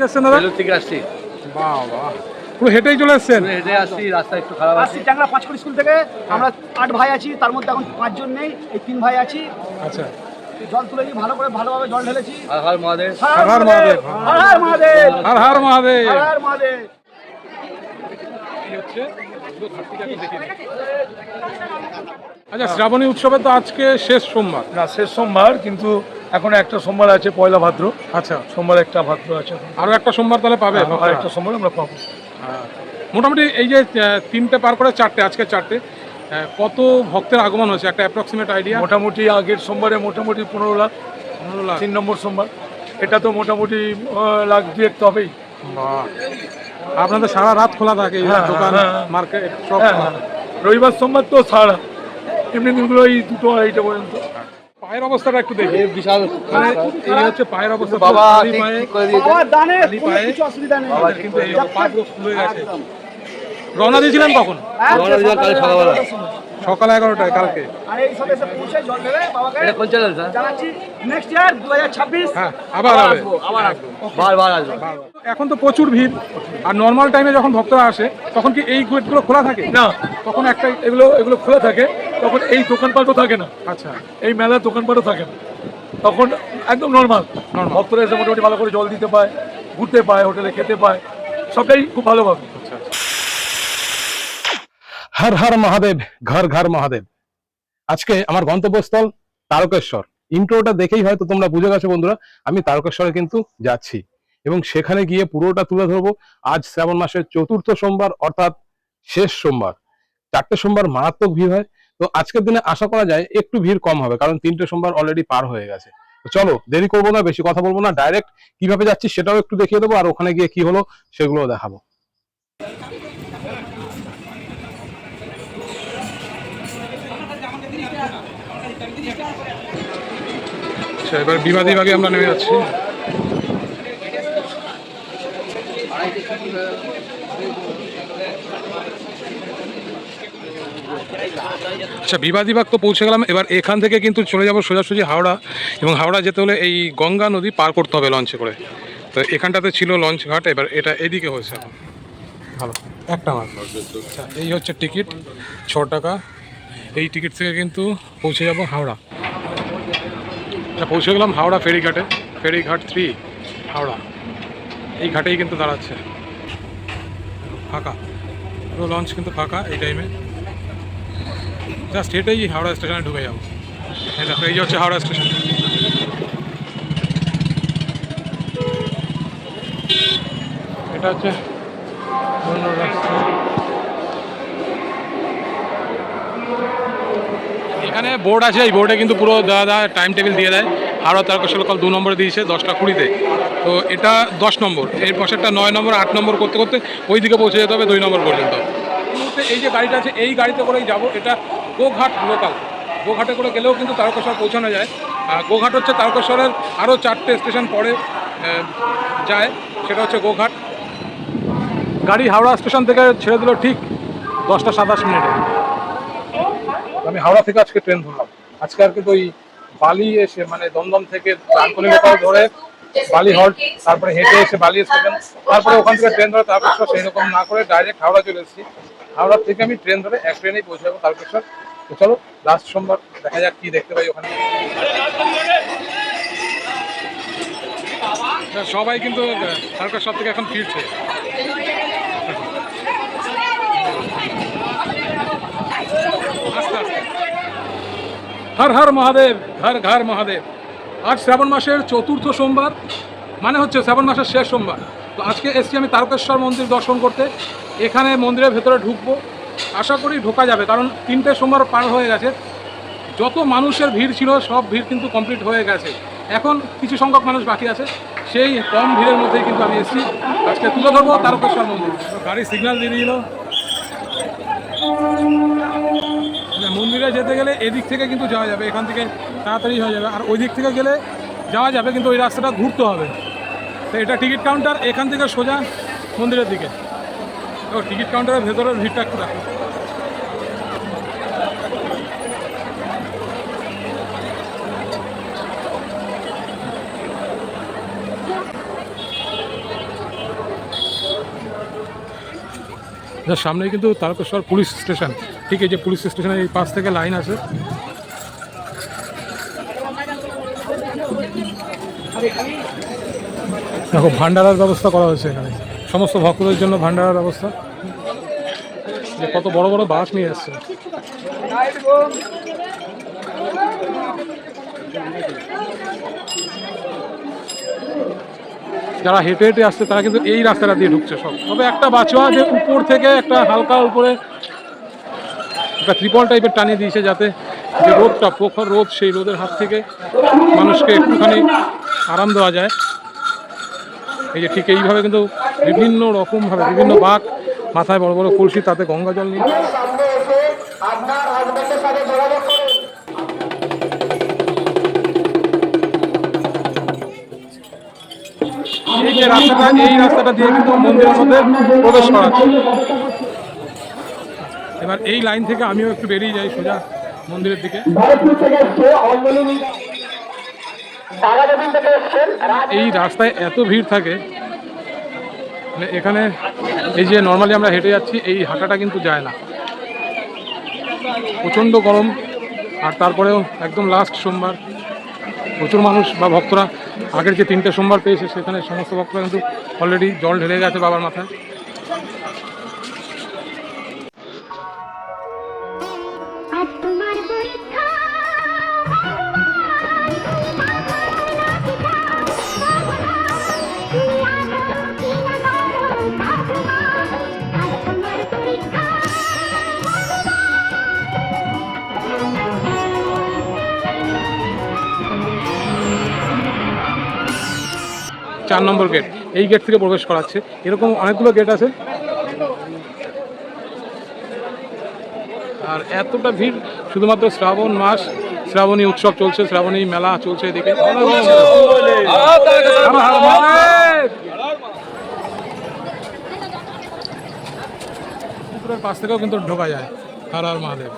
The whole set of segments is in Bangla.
থেকে এসছেন দাদা? বেলুর থেকে আসছি। বাহ বাহ পুরো হেঁটেই চলে এসছেন? হেঁটে আসছি রাস্তা একটু খারাপ আছে। আসছি ট্যাংরা পাঁচকড়ি স্কুল থেকে। আমরা আট ভাই আছি তার মধ্যে এখন পাঁচজন নেই এই তিন ভাই আছি। আচ্ছা। জল তুলেছি ভালো করে ভালোভাবে জল ঢেলেছি। আর হার মহাদেব। হর হর মহাদেব। হর হর মহাদেব। হর হর মহাদেব। হর হর মহাদেব। হচ্ছে? আচ্ছা শ্রাবণী উৎসবে তো আজকে শেষ সোমবার। না শেষ সোমবার কিন্তু এখন একটা সোমবার আছে পয়লা ভাদ্র। আচ্ছা। সোমবার একটা ভাদ্র আছে আরও একটা সোমবার তাহলে পাবে আর একটা সোমবার আমরা পাবো। মোটামুটি এই যে তিনটে পার করে চারটে আজকে চারটে কত ভক্তের আগমন হয়েছে? একটা অ্যাপ্রক্সিমেট আইডিয়া মোটামুটি আগের সোমবারে মোটামুটি পনেরো লাখ পনেরো লাখ। তিন নম্বর সোমবার। এটা তো মোটামুটি লাখ দুয়েক তো হবেই। আপনাদের সারা রাত খোলা থাকে হ্যাঁ, দোকান হ্যাঁ, হ্যাঁ। মার্কেট সব হ্যাঁ। হ্যাঁ। রবিবার সোমবার তো সারা এমনি দিনগুলো এই দুটো আড়াইটা পর্যন্ত। পায়ের অবস্থাটা একটু দেখি। বিশাল এই হচ্ছে পায়ের অবস্থা বাবা ঠিক করে দিয়েছে। বাবার দানে কোনো কিছু অসুবিধা নেই। বাবা কিন্তু এই পা পুরো ফুল হয়ে গেছে রওনা দিয়েছিলেন কখন? রওনা দিয়েছিলাম কাল সকালবেলা। সকাল এগারোটায় কালকে। আর এই সব এসে পৌঁছে জল ঢেলে বাবাকে এটা কোন চ্যানেল স্যার জানাচ্ছি নেক্সট ইয়ার দু হাজার ছাব্বিশ হ্যাঁ আবার হবে আসব। আবার আসব। বার বার আসব। এখন তো প্রচুর ভিড় আর নর্মাল টাইমে যখন ভক্তরা আসে তখন কি এই গেটগুলো খোলা থাকে? না। তখন একটাই এগুলো এগুলো খোলা থাকে। তখন এই দোকানপাটও থাকে না। আচ্ছা। এই মেলার দোকানপাটও থাকে না। তখন একদম নর্মাল। ভক্তরা এসে মোটামুটি ভালো করে জল দিতে পায় ঘুরতে পায় হোটেলে খেতে পায়। সবটাই খুব ভালোভাবে। হর হর মহাদেব ঘর ঘর মহাদেব। আজকে আমার গন্তব্যস্থল তারকেশ্বর। ইন্ট্রোটা দেখেই হয়তো তোমরা বুঝে গেছো বন্ধুরা আমি তারকেশ্বরে কিন্তু যাচ্ছি। এবং সেখানে গিয়ে পুরোটা তুলে ধরবো। আজ শ্রাবণ মাসের চতুর্থ সোমবার অর্থাৎ শেষ সোমবার। চারটে সোমবার মারাত্মক ভিড় হয়। তো আজকের দিনে আশা করা যায় একটু ভিড় কম হবে, কারণ তিনটে সোমবার অলরেডি পার হয়ে গেছে। চলো, দেরি করব না, বেশি কথা বলব না ডাইরেক্ট কীভাবে যাচ্ছি সেটাও একটু দেখিয়ে দেবো, আর ওখানে গিয়ে কি হলো সেগুলোও দেখাবো। আচ্ছা এবার বিবাদী ভাগে আমরা নেমে যাচ্ছি। আচ্ছা বিবাদীবাগ তো পৌঁছে গেলাম। এবার এখান থেকে কিন্তু চলে যাব সোজাসুজি হাওড়া এবং হাওড়া যেতে হলে এই গঙ্গা নদী পার করতে হবে লঞ্চে করে। তো এখানটাতে ছিল লঞ্চ ঘাট, এবার এটা এদিকে হয়েছে এখন। ভালো, একটা মাত্র আচ্ছা এই হচ্ছে টিকিট ছ টাকা। এই টিকিট থেকে কিন্তু পৌঁছে যাব হাওড়া। আচ্ছা পৌঁছে গেলাম হাওড়া ফেরিঘাটে। ফেরিঘাট থ্রি হাওড়া। এই ঘাটেই কিন্তু দাঁড়াচ্ছে। ফাঁকা। পুরো লঞ্চ কিন্তু ফাঁকা এই টাইমে জাস্ট এটাই হাওড়া স্টেশনে ঢুকে যাব। দেখো, এই হচ্ছে হাওড়া স্টেশন এটা হচ্ছে এখানে বোর্ড আছে, এই বোর্ডে কিন্তু পুরো দাদা টাইম টেবিল দিয়ে দেয়। হাওড়া তারকেশ্বর কল দু নম্বরে দিয়েছে, দশটা কুড়িতে। তো এটা দশ নম্বর, এর পাশেরটা নয় নম্বর, আট নম্বর করতে করতে ওই দিকে পৌঁছে যেতে হবে দুই নম্বর পর্যন্ত। এই যে গাড়িটা আছে, এই গাড়িতে করেই যাব। এটা গোঘাট লোকাল। গোঘাটে করে গেলেও কিন্তু তারকেশ্বর পৌঁছানো যায়। আর গোঘাট হচ্ছে তারকেশ্বরের আরও চারটে স্টেশন পরে যায়। সেটা হচ্ছে গোঘাট। গাড়ি হাওড়া স্টেশন থেকে ছেড়ে দিল ঠিক দশটা সাতাশ মিনিটে। আমি হাওড়া থেকে আজকে ট্রেন ধরলাম। আজকে আর কিন্তু ওই বালি এসে মানে দমদম থেকে আঞ্চলিকতাও ধরে বালি হল্ট তারপরে হেঁটে এসে বালি স্টেশন। তারপরে ওখান থেকে ট্রেন ধরে তারকেশ্বর সেই রকম না করে ডাইরেক্ট হাওড়া চলে এসেছি। হাওড়া থেকে আমি ট্রেন ধরে এক ট্রেনেই পৌঁছে যাব তারকেশ্বর। তো চলো লাস্ট সোমবার দেখা যাক কি দেখতে পাই ওখানে। সবাই কিন্তু আহ, তারকেশ্বর থেকে এখন ফিরছে। হর হর মহাদেব ঘর ঘর মহাদেব। আজ শ্রাবণ মাসের চতুর্থ সোমবার মানে হচ্ছে শ্রাবণ মাসের শেষ সোমবার। তো আজকে এসছি আমি তারকেশ্বর মন্দির দর্শন করতে। এখানে মন্দিরের ভেতরে ঢুকবো। আশা করি ঢোকা যাবে কারণ তিনটে সোমবার পার হয়ে গেছে। যত মানুষের ভিড় ছিল সব ভিড় কিন্তু কমপ্লিট হয়ে গেছে। এখন কিছু সংখ্যক মানুষ বাকি আছে সেই কম ভিড়ের মধ্যেই কিন্তু আমি এসেছি। আজকে তুলে ধরবো তারকেশ্বর মন্দির। গাড়ি সিগন্যাল দিয়ে দিল। মন্দিরে যেতে গেলে এদিক থেকে কিন্তু যাওয়া যাবে এখান থেকে তাড়াতাড়ি হয়ে যাবে। আর ওই দিক থেকে গেলে যাওয়া যাবে কিন্তু ওই রাস্তাটা ঘুরতে হবে। তো এটা টিকিট কাউন্টার এখান থেকে সোজা মন্দিরের দিকে। ও টিকিট কাউন্টারের ভেতরের ভিড়টা একটু দেখো। সামনে কিন্তু তারকেশ্বর পুলিশ স্টেশন। ঠিক এই যে পুলিশ স্টেশনের এই পাশ থেকে লাইন আছে। দেখো ভান্ডারার ব্যবস্থা করা হয়েছে এখানে। সমস্ত ভক্তদের জন্য ভান্ডারার ব্যবস্থা। যে কত বড় বড় বাস নিয়ে এসছে। যারা হেঁটে হেঁটে আসছে, তারা কিন্তু এই রাস্তাটা দিয়ে ঢুকছে সব। তবে একটা বাঁচোয়া যে উপর থেকে একটা হালকা উপরে একটা ত্রিপল টাইপের টানিয়ে দিয়েছে যাতে যে রোদটা, প্রখর রোদ সেই রোদের হাত থেকে মানুষকে একটুখানি আরাম দেওয়া যায়। এই যে ঠিক এইভাবে কিন্তু বিভিন্ন রকমভাবে, বিভিন্ন বাঘ মাথায় বড় বড় কলসি, তাতে গঙ্গা জল নিয়ে এই যে রাস্তাটা, এই রাস্তাটা দিয়ে মন্দিরের মধ্যে এবার এই লাইন থেকে আমিও একটু বেরিয়ে যাই সোজা মন্দিরের দিকে। এই রাস্তায় এত ভিড় থাকে মানে এখানে এই যে নর্মালি আমরা হেঁটে যাচ্ছি, এই হাঁটাটা কিন্তু যায় না। প্রচণ্ড গরম, আর তারপরেও একদম লাস্ট সোমবার, প্রচুর মানুষ বা ভক্তরা আগের যে তিনটে সোমবার পেয়েছে, সেখানে সমস্ত ভক্তরা কিন্তু অলরেডি জল ঢেলে গেছে বাবার মাথায়। চার নম্বর গেট এই গেট থেকে প্রবেশ করাচ্ছে। এরকম অনেকগুলো গেট আছে। আর এতটা ভিড়, শুধুমাত্র শ্রাবণ মাস, শ্রাবণী উৎসব চলছে, শ্রাবণী মেলা চলছে এদিকে। পুকুরের পাশ থেকেও কিন্তু ঢোকা যায় হর হর মহাদেব।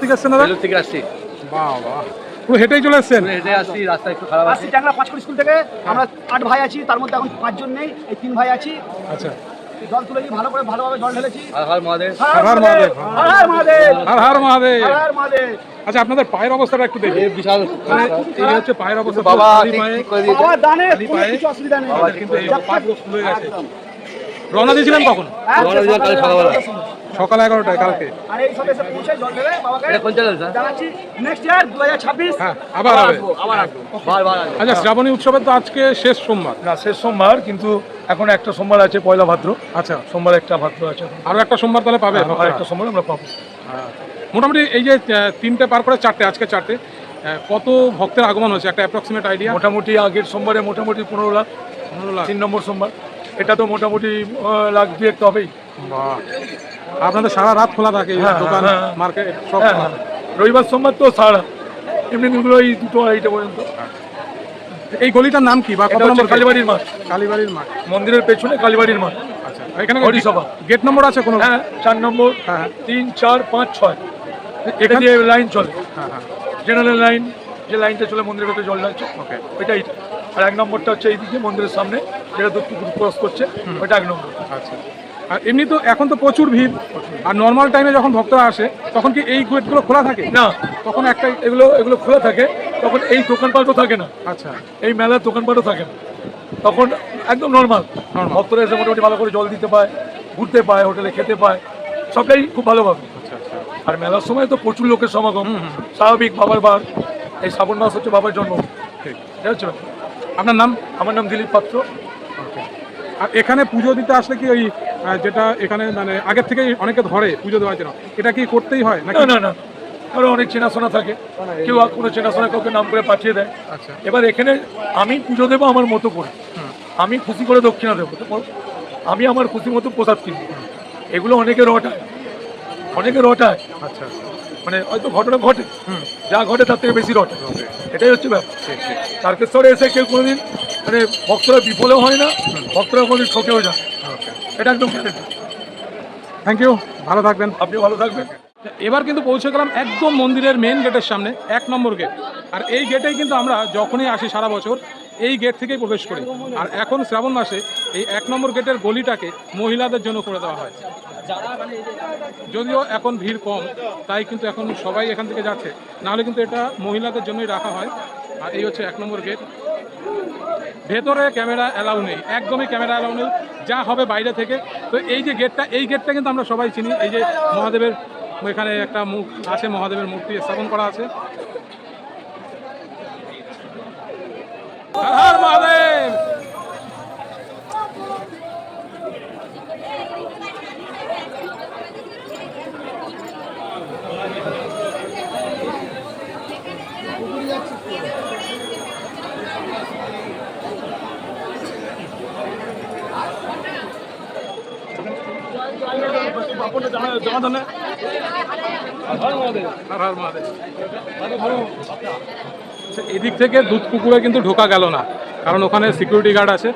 থেকে বেলুর থেকে আসছি। বাহ বাহ পুরো হেঁটেই চলে এসছেন? হেঁটে আসছি রাস্তা একটু খারাপ আছে। আসছি ট্যাংরা পাঁচকুড়ি স্কুল থেকে। আমরা আট ভাই আছি তার মধ্যে এখন পাঁচজন নেই এই তিন ভাই আছি। আচ্ছা। জল তুলেছি ভালো করে ভালোভাবে জল ঢেলেছি। আর হার মহাদেব। হর হর মহাদেব। হর হর মহাদেব। হর হর মহাদেব। হর হর মহাদেব। আচ্ছা আপনাদের পায়ের অবস্থাটা একটু দেখি। বিশাল মানে এই হচ্ছে পায়ের অবস্থা বাবা খালি ঠিক করে দিয়েছে। বাবার দানে কোনো কিছু অসুবিধা নেই। কিন্তু এই পা পুরো ফুলে গেছে। রওনা দিয়েছিলেন কখন? হ্যাঁ, রওনা দিলাম কাল সকালবেলা। সকাল এগারোটায় কালকে। আর এই সব এসে পৌঁছে জল ঢেলে বাবাকে। এটা কোন চ্যানেল স্যার জানাচ্ছি নেক্সট ইয়ার দু হাজার ছাব্বিশ। হ্যাঁ আবার আসব। আবার আসব। বার বার আচ্ছা শ্রাবণী উৎসবের তো আজকে শেষ সোমবার। না শেষ সোমবার কিন্তু এখন একটা সোমবার আছে পয়লা ভাদ্র। আচ্ছা। সোমবার একটা ভাদ্র আছে আরও একটা সোমবার তাহলে পাবে আর? একটা সোমবার আমরা পাবো। মোটামুটি এই যে তিনটে পার করে চারটে আজকে চারটে কত ভক্তের আগমন হয়েছে? একটা অ্যাপ্রক্সিমেট আইডিয়া মোটামুটি আগের সোমবারে মোটামুটি পনেরো লাখ। পনেরো লাখ। তিন নম্বর সোমবার। এটা তো মোটামুটি লাখ দুয়েক তো হবেই। আপনাদের সারা রাত খোলা থাকে হ্যাঁ, দোকান হ্যাঁ, হ্যাঁ। মার্কেট সব রবিবার সোমবার তো সারা এমনি দিনগুলো এই দুটো আড়াইটা পর্যন্ত। এই গলিটার নাম কি? বা কত নম্বর কালীবাড়ির মাঠ। কালীবাড়ির মাঠ। মন্দিরের পেছনে কালীবাড়ির মাঠ। আচ্ছা এখানে হরিসভা। গেট নম্বর আছে কোনো? হ্যাঁ চার নম্বর। হ্যাঁ। তিন চার পাঁচ ছয়। এখানে দিয়ে লাইন চলে। হ্যাঁ হ্যাঁ। জেনারেল লাইন যে লাইনটা চলে মন্দিরের ভেতরে জল ঢালছে ওকে ওইটা এইটা আর এক নম্বরটা হচ্ছে এইদিকে মন্দিরের সামনে যেটা দু ক্রস করছে ওইটা এক নম্বর। আচ্ছা। আর এমনি তো এখন তো প্রচুর ভিড়। আর নর্মাল টাইমে যখন ভক্তরা আসে তখন কি এই গেটগুলো খোলা থাকে? না। তখন একটা এগুলো এগুলো খোলা থাকে তখন এই দোকানপাটও থাকে না। আচ্ছা। এই মেলার দোকানপাটও থাকে না। তখন একদম নর্মাল. ভক্তরা এসে মোটামুটি ভালো করে জল দিতে পায় ঘুরতে পায় হোটেলে খেতে পায় সবটাই খুব ভালোভাবে। আচ্ছা আচ্ছা। আর মেলার সময় তো প্রচুর লোকের সমাগম। স্বাভাবিক বাবার বার। এই শ্রাবণ মাস হচ্ছে বাবার জন্ম। ঠিক। আপনার নাম? আমার নাম দিলীপ পাত্র। আর এখানে পুজো দিতে আসলে কি ওই যেটা এখানে মানে আগের থেকেই অনেকে ধরে পুজো দেওয়ার জন্য। এটা কি করতেই হয় না না না। আরও অনেক চেনাশোনা থাকে। কেউ কোনো চেনাশোনা কাউকে নাম করে পাঠিয়ে দেয়। আচ্ছা। এবার এখানে আমি পুজো দেবো আমার মতো করে। আমি খুশি করে দক্ষিণা দেবো। তো আমি আমার খুশি মতো প্রসাদ কিনবো। এগুলো অনেকে রটায়। অনেকে রটায়। আচ্ছা। আচ্ছা মানে হয়তো ঘটনা ঘটে। যা ঘটে তার থেকে বেশি রটে। এটাই হচ্ছে ব্যাপার। তারকেশ্বরে এসে কেউ কোনোদিন মানে ভক্তরা বিফলেও হয় না ভক্তরা কোনোদিন ঠকেও যায় এটা একদম থ্যাংক ইউ ভালো থাকবেন। আপনি ভালো থাকবেন। এবার কিন্তু পৌঁছে গেলাম একদম মন্দিরের মেন গেটের সামনে এক নম্বর গেট আর এই গেটেই কিন্তু আমরা যখনই আসি সারা বছর এই গেট থেকেই প্রবেশ করি। আর এখন শ্রাবণ মাসে এই এক নম্বর গেটের গলিটাকে মহিলাদের জন্য করে দেওয়া হয়। যদিও এখন ভিড় কম তাই কিন্তু এখন সবাই এখান থেকে যাচ্ছে। নাহলে কিন্তু এটা মহিলাদের জন্যই রাখা হয়। আর এই হচ্ছে এক নম্বর গেট ভেতরে ক্যামেরা অ্যালাউ নেই, একদমই ক্যামেরা অ্যালাউ নেই, যা হবে বাইরে থেকে। তো এই যে গেটটা এই গেটটা কিন্তু আমরা সবাই চিনি, এই যে মহাদেবের এখানে একটা মুখ আছে মহাদেবের মূর্তি স্থাপন করা আছে। মহাদেব! হর আচ্ছা, এদিক থেকে দুধ পুকুরে কিন্তু ঢোকা গেল না কারণ ওখানে সিকিউরিটি গার্ড আছে।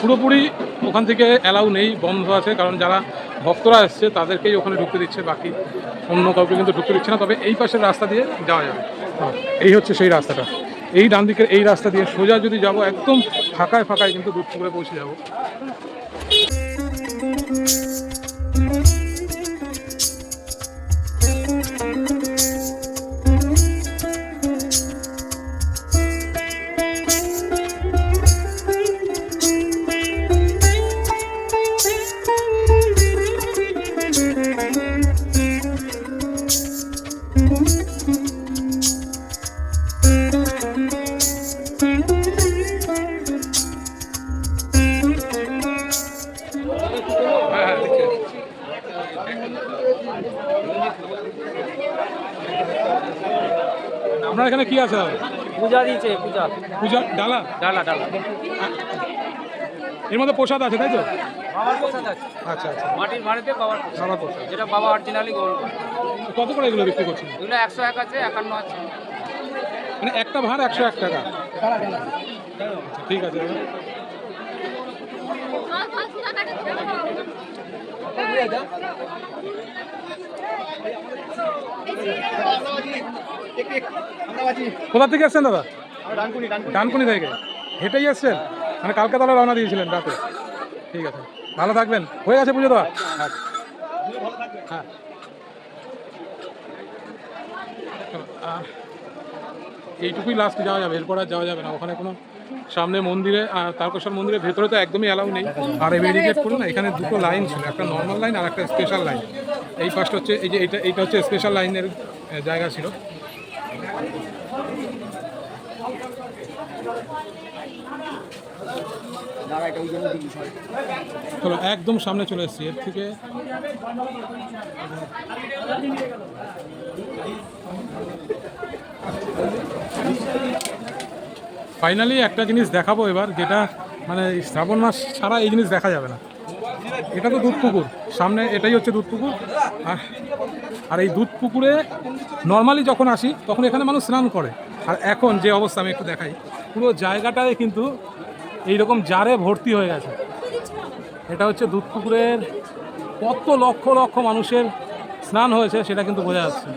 পুরোপুরি ওখান থেকে অ্যালাউ নেই বন্ধ আছে কারণ যারা ভক্তরা এসছে তাদেরকেই ওখানে ঢুকতে দিচ্ছে বাকি অন্য কাউকে কিন্তু ঢুকতে দিচ্ছে না। তবে এই পাশের রাস্তা দিয়ে যাওয়া যাবে। হ্যাঁ, এই হচ্ছে সেই রাস্তাটা। এই ডান দিকের এই রাস্তা দিয়ে সোজা যদি যাব একদম ফাঁকায় ফাঁকায় কিন্তু দুধ পুকুরে পৌঁছে যাব। এখানে কি আছে? পূজা দিয়েছে পূজা। পূজা ডালা? ডালা ডালা। এর মধ্যে প্রসাদ আছে তাই তো? বাবার প্রসাদ আছে। আচ্ছা আচ্ছা। মাটির বাড়িতে বাবার বাবার প্রসাদ। যেটা বাবা অরিজিনালি গ্রহণ করে। কত করে এগুলো বিক্রি করছেন? এগুলো একশো এক আছে একান্ন আছে। মানে একটা ভাড় একশো এক টাকা। আচ্ছা ঠিক আছে। দাদা। কোথা থেকে এসছেন দাদা? ডানকুনি থেকে। হেঁটেই এসছেন? মানে কালকে তাহলে রওনা দিয়েছিলেন রাতে। ঠিক আছে। ভালো থাকবেন। হয়ে গেছে পুজো দেওয়া আচ্ছা হ্যাঁ এইটুকুই লাস্ট যাওয়া যাবে। এরপর আর যাওয়া যাবে না। ওখানে কোনো সামনে মন্দিরে তারকেশ্বর মন্দিরের ভেতরে তো একদমই অ্যালাউ নেই। আর এই ব্যারিকেড করুন এখানে দুটো লাইন ছিল, একটা নর্মাল লাইন আর একটা স্পেশাল লাইন এই পাশটা হচ্ছে, এই যে এটা এইটা হচ্ছে স্পেশাল লাইনের জায়গা ছিল। চলো, একদম সামনে চলে এসেছি, এর থেকে ফাইনালি একটা জিনিস দেখাবো এবার, যেটা মানে শ্রাবণ মাস ছাড়া এই জিনিস দেখা যাবে না। এটা তো দুধ পুকুর, সামনে এটাই হচ্ছে দুধ পুকুর। আর আর এই দুধ পুকুরে নর্মালি যখন আসি, তখন এখানে মানুষ স্নান করে। আর এখন যে অবস্থা, আমি একটু দেখাই। পুরো জায়গাটায় কিন্তু এইরকম জারে ভর্তি হয়ে গেছে। এটা হচ্ছে দুধ পুকুরের কত লক্ষ লক্ষ মানুষের স্নান হয়েছে, সেটা কিন্তু বোঝা যাচ্ছে।